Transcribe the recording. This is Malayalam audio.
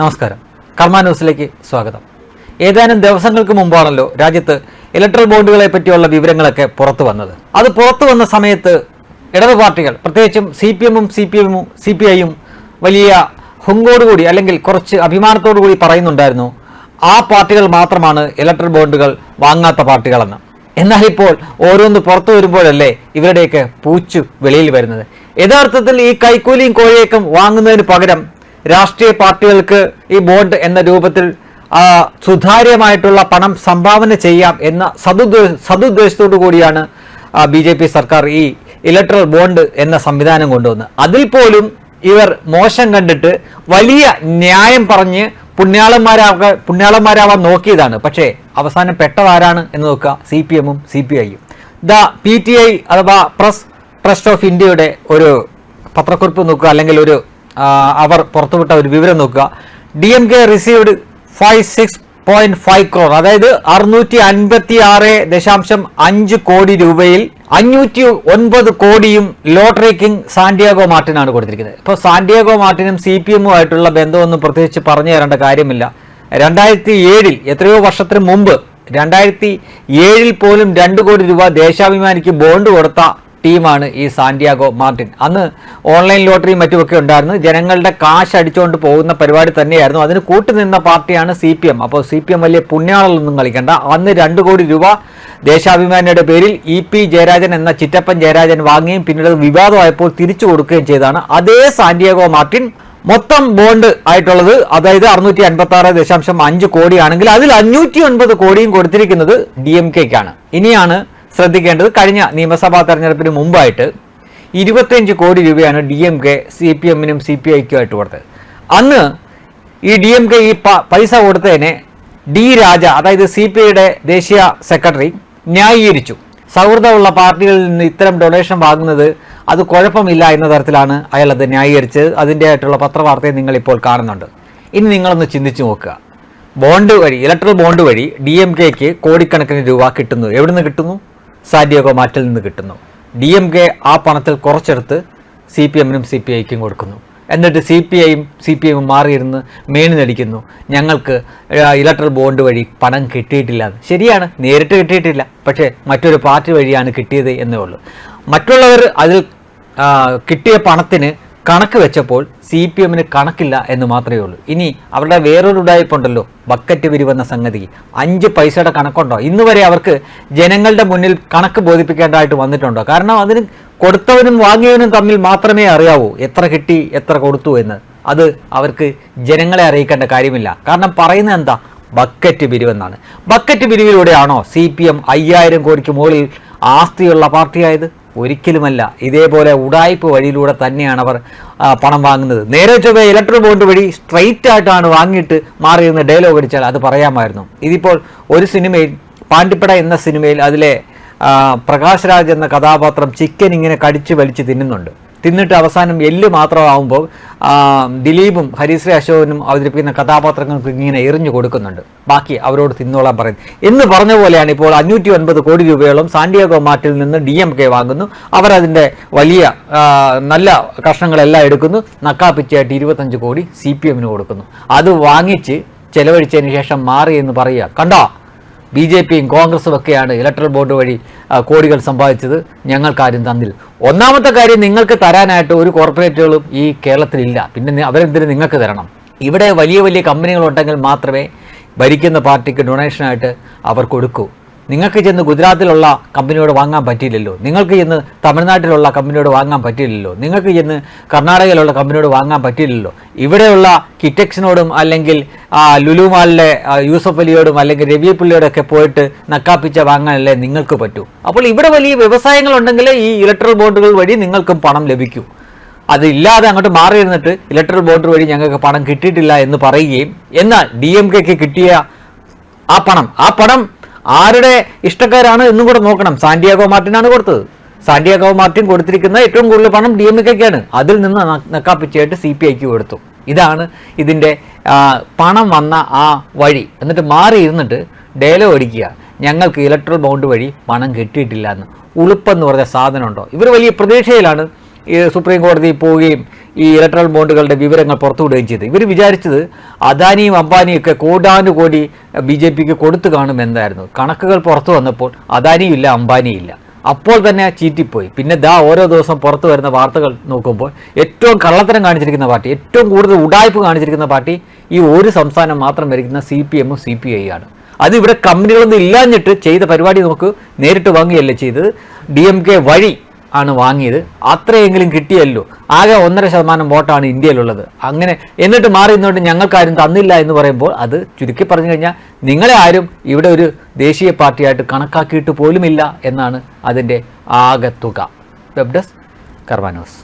നമസ്കാരം. കർമ്മ ന്യൂസിലേക്ക് സ്വാഗതം. ഏതാനും ദിവസങ്ങൾക്ക് മുമ്പാണല്ലോ രാജ്യത്ത് ഇലക്ട്രൽ ബോണ്ടുകളെ പറ്റിയുള്ള വിവരങ്ങളൊക്കെ പുറത്തു വന്നത്. അത് പുറത്തു വന്ന സമയത്ത് ഇടതു പാർട്ടികൾ പ്രത്യേകിച്ചും സി പി എമ്മും സി പി എമ്മും സി പി ഐയും വലിയ ഹുങ്കോടുകൂടി അല്ലെങ്കിൽ കുറച്ച് അഭിമാനത്തോടു കൂടി പറയുന്നുണ്ടായിരുന്നു ആ പാർട്ടികൾ മാത്രമാണ് ഇലക്ട്രൽ ബോണ്ടുകൾ വാങ്ങാത്ത പാർട്ടികളെന്ന്. എന്നാൽ ഇപ്പോൾ ഓരോന്ന് പുറത്തു വരുമ്പോഴല്ലേ ഇവരുടെയൊക്കെ പൂച്ചു വെളിയിൽ വരുന്നത്. യഥാർത്ഥത്തിൽ ഈ കൈക്കൂലിയും കോഴിയേക്കും വാങ്ങുന്നതിന് പകരം രാഷ്ട്രീയ പാർട്ടികൾക്ക് ഈ ബോണ്ട് എന്ന രൂപത്തിൽ സുതാര്യമായിട്ടുള്ള പണം സംഭാവന ചെയ്യാം എന്ന സതുദ്വേ സതുദ്ദേശത്തോടു കൂടിയാണ് ബി ജെ പി സർക്കാർ ഈ ഇലക്ട്രൽ ബോണ്ട് എന്ന സംവിധാനം കൊണ്ടുവന്നത് അതിൽ പോലും ഇവർ മോശം കണ്ടിട്ട് വലിയ ന്യായം പറഞ്ഞ് പുണ്യാളന്മാരാക പുണ്യാളന്മാരാവാൻ നോക്കിയതാണ്. പക്ഷേ അവസാനം പെട്ടതാരാണ് എന്ന് നോക്കുക. സി പി എമ്മും സി പി ഐയും. ദ പി ടി ഐ അഥവാ പ്രസ് ട്രസ്റ്റ് ഓഫ് ഇന്ത്യയുടെ ഒരു പത്രക്കുറിപ്പ് നോക്കുക. അല്ലെങ്കിൽ ഒരു അവർ പുറത്തുവിട്ട ഒരു വിവരം നോക്കുക. D M K received five six point five crore അതായത് അറുന്നൂറ്റി അൻപത്തി ആറ് ദശാംശം അഞ്ച് കോടി രൂപയിൽ അഞ്ഞൂറ്റി ഒൻപത് കോടിയും ലോട്ടറി കിങ് സാന്റിയാഗോ മാർട്ടിനാണ് കൊടുത്തിരിക്കുന്നത്. ഇപ്പോൾ സാന്റിയാഗോ മാർട്ടിനും സി പി എമ്മുമായിട്ടുള്ള ബന്ധമൊന്നും പ്രത്യേകിച്ച് പറഞ്ഞു തരേണ്ട കാര്യമില്ല. രണ്ടായിരത്തി ഏഴിൽ എത്രയോ വർഷത്തിന് മുമ്പ് രണ്ടായിരത്തി ഏഴിൽ പോലും രണ്ട് കോടി രൂപ ദേശാഭിമാനിക്ക് ബോണ്ട് കൊടുത്ത ടീമാണ് ഈ സാന്റിയാഗോ മാർട്ടിൻ. അന്ന് ഓൺലൈൻ ലോട്ടറിയും മറ്റുമൊക്കെ ഉണ്ടായിരുന്നു. ജനങ്ങളുടെ കാശ് അടിച്ചുകൊണ്ട് പോകുന്ന പരിപാടി തന്നെയായിരുന്നു. അതിന് കൂട്ടുനിന്ന പാർട്ടിയാണ് സി പി എം. അപ്പോൾ സി പി എം വലിയ പുണ്യാളൊന്നും കളിക്കണ്ട. അന്ന് രണ്ട് കോടി രൂപ ദേശാഭിമാനിയുടെ പേരിൽ ഇ പി ജയരാജൻ എന്ന ചിറ്റപ്പൻ ജയരാജൻ വാങ്ങുകയും പിന്നീട് വിവാദമായപ്പോൾ തിരിച്ചു കൊടുക്കുകയും ചെയ്തതാണ്. അതേ സാന്റിയാഗോ മാർട്ടിൻ മൊത്തം ബോണ്ട് ആയിട്ടുള്ളത് അതായത് അറുന്നൂറ്റി അൻപത്തി ആറ് ദശാംശം അഞ്ച് കോടിയാണെങ്കിൽ അതിൽ അഞ്ഞൂറ്റി ഒൻപത് കോടിയും കൊടുത്തിരിക്കുന്നത് ഡി എം കെക്കാണ്. ഇനിയാണ് ശ്രദ്ധിക്കേണ്ടത് കഴിഞ്ഞ നിയമസഭാ തെരഞ്ഞെടുപ്പിന് മുമ്പായിട്ട് ഇരുപത്തിയഞ്ച് കോടി രൂപയാണ് D M K C P എമ്മിനും സി പി ഐക്കും ആയിട്ട് കൊടുത്തത്. അന്ന് ഈ ഡി എം കെ ഈ പൈസ കൊടുത്തതിനെ ഡി രാജ അതായത് സി പി ഐയുടെ ദേശീയ സെക്രട്ടറി ന്യായീകരിച്ചു. സൗഹൃദമുള്ള പാർട്ടികളിൽ നിന്ന് ഇത്തരം ഡൊണേഷൻ വാങ്ങുന്നത് അത് കുഴപ്പമില്ല എന്ന തരത്തിലാണ് അയാൾ അത് ന്യായീകരിച്ചത്. അതിന്റെ ആയിട്ടുള്ള പത്രവാർത്തയെ നിങ്ങൾ ഇപ്പോൾ കാണുന്നുണ്ട്. ഇനി നിങ്ങളൊന്ന് ചിന്തിച്ചു നോക്കുക. ബോണ്ട് വഴി ഇലക്ട്രൽ ബോണ്ട് വഴി ഡി എം കെക്ക് കോടിക്കണക്കിന് രൂപ കിട്ടുന്നു. എവിടെ നിന്ന് കിട്ടുന്നു? സാഡിയോഗോ മാറ്റിൽ നിന്ന് കിട്ടുന്നു. ഡി എം കെ ആ പണത്തിൽ കുറച്ചെടുത്ത് സി പി എമ്മിനും സി പി ഐക്കും കൊടുക്കുന്നു. എന്നിട്ട് സി പി ഐയും സി പി എമ്മും മാറിയിരുന്ന് മേണി നടിക്കുന്നു. ഞങ്ങൾക്ക് ഇലക്ട്രൽ ബോണ്ട് വഴി പണം കിട്ടിയിട്ടില്ല. ശരിയാണ് നേരിട്ട് കിട്ടിയിട്ടില്ല. പക്ഷേ മറ്റൊരു പാർട്ടി വഴിയാണ് കിട്ടിയത് എന്നേ ഉള്ളൂ. മറ്റുള്ളവർ അതിൽ കിട്ടിയ പണത്തിന് കണക്ക് വെച്ചപ്പോൾ സി പി എമ്മിന് കണക്കില്ല എന്ന് മാത്രമേ ഉള്ളൂ. ഇനി അവരുടെ വേറൊരു ഉടായ്പുണ്ടല്ലോ ബക്കറ്റ് പിരിവെന്ന സംഗതി. അഞ്ച് പൈസയുടെ കണക്കുണ്ടോ? ഇന്ന് വരെ അവർക്ക് ജനങ്ങളുടെ മുന്നിൽ കണക്ക് ബോധിപ്പിക്കേണ്ടതായിട്ട് വന്നിട്ടുണ്ടോ? കാരണം അതിന് കൊടുത്തവനും വാങ്ങിയവനും തമ്മിൽ മാത്രമേ അറിയാവൂ എത്ര കിട്ടി എത്ര കൊടുത്തു എന്ന്. അത് അവർക്ക് ജനങ്ങളെ അറിയിക്കേണ്ട കാര്യമില്ല. കാരണം പറയുന്നത് എന്താ? ബക്കറ്റ് പിരിവെന്നാണ്. ബക്കറ്റ് പിരിവിലൂടെയാണോ സി പി എം അയ്യായിരം കോടിക്ക് മുകളിൽ ആസ്തിയുള്ള പാർട്ടിയായത്? ഒരിക്കലുമല്ല. ഇതേപോലെ ഉടായ്പ വഴിയിലൂടെ തന്നെയാണ് അവർ പണം വാങ്ങുന്നത്. നേരെ ചൊവ്വേ ഇലക്ട്രിക് ബോണ്ട് വഴി സ്ട്രൈറ്റ് ആയിട്ടാണ് വാങ്ങിയിട്ട് മാറിയിരുന്ന ഡയലോഗ് അടിച്ചാൽ അത് പറയാമായിരുന്നു. ഇതിപ്പോൾ ഒരു സിനിമയിൽ പാണ്ടിപ്പട എന്ന സിനിമയിൽ അതിലെ പ്രകാശ് രാജ് എന്ന കഥാപാത്രം ചിക്കൻ ഇങ്ങനെ കടിച്ചു വലിച്ച് തിന്നുന്നുണ്ട്. തിന്നിട്ട് അവസാനം എല്ല് മാത്രമാവുമ്പോൾ ദിലീപും ഹരിശ്രീ അശോകനും അവതരിപ്പിക്കുന്ന കഥാപാത്രങ്ങൾക്ക് ഇങ്ങനെ എറിഞ്ഞു കൊടുക്കുന്നുണ്ട്. ബാക്കി അവരോട് തിന്നോളാൻ പറയുന്നത് എന്ന് പറഞ്ഞ പോലെയാണ് ഇപ്പോൾ അഞ്ഞൂറ്റി ഒൻപത് കോടി രൂപയോളം സാന്റിയാഗോ മാർട്ടിൽ നിന്ന് ഡി എം കെ വാങ്ങുന്നു. അവരതിന്റെ വലിയ നല്ല കഷ്ണങ്ങളെല്ലാം എടുക്കുന്നു. നക്കാപ്പിച്ചായിട്ട് ഇരുപത്തഞ്ച് കോടി സി പി എമ്മിന് കൊടുക്കുന്നു. അത് വാങ്ങിച്ച് ചെലവഴിച്ചതിന് ശേഷം മാറി എന്ന് പറയുക. കണ്ടോ? ബി ജെ പിയും കോൺഗ്രസും ഒക്കെയാണ് ഇലക്ട്രൽ ബോർഡ് വഴി കോടികൾ സമ്പാദിച്ചത് ഞങ്ങൾക്കാരും തന്നില്ല ഒന്നാമത്തെ കാര്യം നിങ്ങൾക്ക് തരാനായിട്ട് ഒരു കോർപ്പറേറ്റുകളും ഈ കേരളത്തിലില്ല. പിന്നെ അവരെന്തിന് നിങ്ങൾക്ക് തരണം? ഇവിടെ വലിയ വലിയ കമ്പനികളുണ്ടെങ്കിൽ മാത്രമേ ഭരിക്കുന്ന പാർട്ടിക്ക് ഡൊണേഷനായിട്ട് അവർ കൊടുക്കൂ. നിങ്ങൾക്ക് ചെന്ന് ഗുജറാത്തിലുള്ള കമ്പനിയോട് വാങ്ങാൻ പറ്റിയില്ലല്ലോ. നിങ്ങൾക്ക് ചെന്ന് തമിഴ്നാട്ടിലുള്ള കമ്പനിയോട് വാങ്ങാൻ പറ്റിയില്ലല്ലോ. നിങ്ങൾക്ക് ചെന്ന് കർണാടകയിലുള്ള കമ്പനിയോട് വാങ്ങാൻ പറ്റിയില്ലല്ലോ. ഇവിടെയുള്ള കിറ്റക്സിനോടും അല്ലെങ്കിൽ ആ, ലുലു മാളിലെ യൂസഫ് അലിയോടും അല്ലെങ്കിൽ രവി പുള്ളിയോടൊക്കെ പോയിട്ട് നക്കാപ്പിച്ച വാങ്ങാനല്ലേ നിങ്ങൾക്ക് പറ്റൂ. അപ്പോൾ ഇവിടെ വലിയ വ്യവസായങ്ങൾ വ്യവസായങ്ങളുണ്ടെങ്കിൽ ഈ ഇലക്ട്രൽ ബോണ്ടുകൾ വഴി നിങ്ങൾക്കും പണം ലഭിക്കൂ. അതില്ലാതെ അങ്ങോട്ട് മാറിയിരുന്നിട്ട് ഇലക്ട്രൽ ബോണ്ട് വഴി ഞങ്ങൾക്ക് പണം കിട്ടിയിട്ടില്ല എന്ന് പറയുകയും എന്നാൽ ഡി എം കെക്ക് കിട്ടിയ ആ പണം ആ പണം ആരുടെ ഇഷ്ടക്കാരാണ് എന്നും കൂടെ നോക്കണം. സാന്റിയാഗോ മാർട്ടിനാണ് കൊടുത്തത്. സാന്റിയാഗോ മാർട്ടിൻ കൊടുത്തിരിക്കുന്ന ഏറ്റവും കൂടുതൽ പണം ഡി എം കെക്കാണ്. അതിൽ നിന്ന് നക്കാപ്പിച്ചായിട്ട് സി പി ഐക്ക് കൊടുത്തു. ഇതാണ് ഇതിന്റെ പണം വന്ന ആ വഴി. എന്നിട്ട് മാറി ഇരുന്നിട്ട് ഡയലോഗ് അടിക്കുക. ഞങ്ങൾക്ക് ഇലക്ട്രൽ ബോണ്ട് വഴി പണം കിട്ടിയിട്ടില്ല എന്ന്. ഉളുപ്പെന്ന് പറഞ്ഞ സാധനമുണ്ടോ? ഇവർ വലിയ പ്രതീക്ഷയിലാണ് ഈ സുപ്രീം കോടതി പോവുകയും ഈ ഇലക്ട്രൽ ബോണ്ടുകളുടെ വിവരങ്ങൾ പുറത്തുവിടുകയും ചെയ്തു ഇവർ വിചാരിച്ചത് അദാനിയും അംബാനിയും ഒക്കെ കോടാനുകോടി ബി ജെ പിക്ക് കൊടുത്തു കാണുമെന്നായിരുന്നു. കണക്കുകൾ പുറത്തു വന്നപ്പോൾ അദാനിയും ഇല്ല അംബാനിയും ഇല്ല. അപ്പോൾ തന്നെ ചീറ്റിപ്പോയി. പിന്നെ ദാ ഓരോ ദിവസം പുറത്തു വരുന്ന വാർത്തകൾ നോക്കുമ്പോൾ ഏറ്റവും കള്ളത്തരം കാണിച്ചിരിക്കുന്ന പാർട്ടി ഏറ്റവും കൂടുതൽ ഉടായ്പ് കാണിച്ചിരിക്കുന്ന പാർട്ടി ഈ ഒരു സംസ്ഥാനം മാത്രം ഭരിക്കുന്ന സി പി എമ്മും സി പി ഐ ആണ്. അത് ഇവിടെ കമ്പനികളൊന്നും ഇല്ലാഞ്ഞിട്ട് ചെയ്ത പരിപാടി നമുക്ക് നേരിട്ട് വാങ്ങുകയല്ലേ ചെയ്തത്? ഡി എം കെ വഴി ആണ് വാങ്ങിയത്. അത്രയെങ്കിലും കിട്ടിയല്ലോ. ആകെ ഒന്നര ശതമാനം വോട്ടാണ് ഇന്ത്യയിലുള്ളത്. അങ്ങനെ എന്നിട്ട് മാറി നിന്നുകൊണ്ട് ഞങ്ങൾക്കാരും തന്നില്ല എന്ന് പറയുമ്പോൾ അത് ചുരുക്കി പറഞ്ഞു കഴിഞ്ഞാൽ നിങ്ങളെ ആരും ഇവിടെ ഒരു ദേശീയ പാർട്ടിയായിട്ട് കണക്കാക്കിയിട്ട് പോലുമില്ല എന്നാണ് അതിന്റെ ആകെ തുക വെബ് ഡെസ്ക് കർവാനോസ്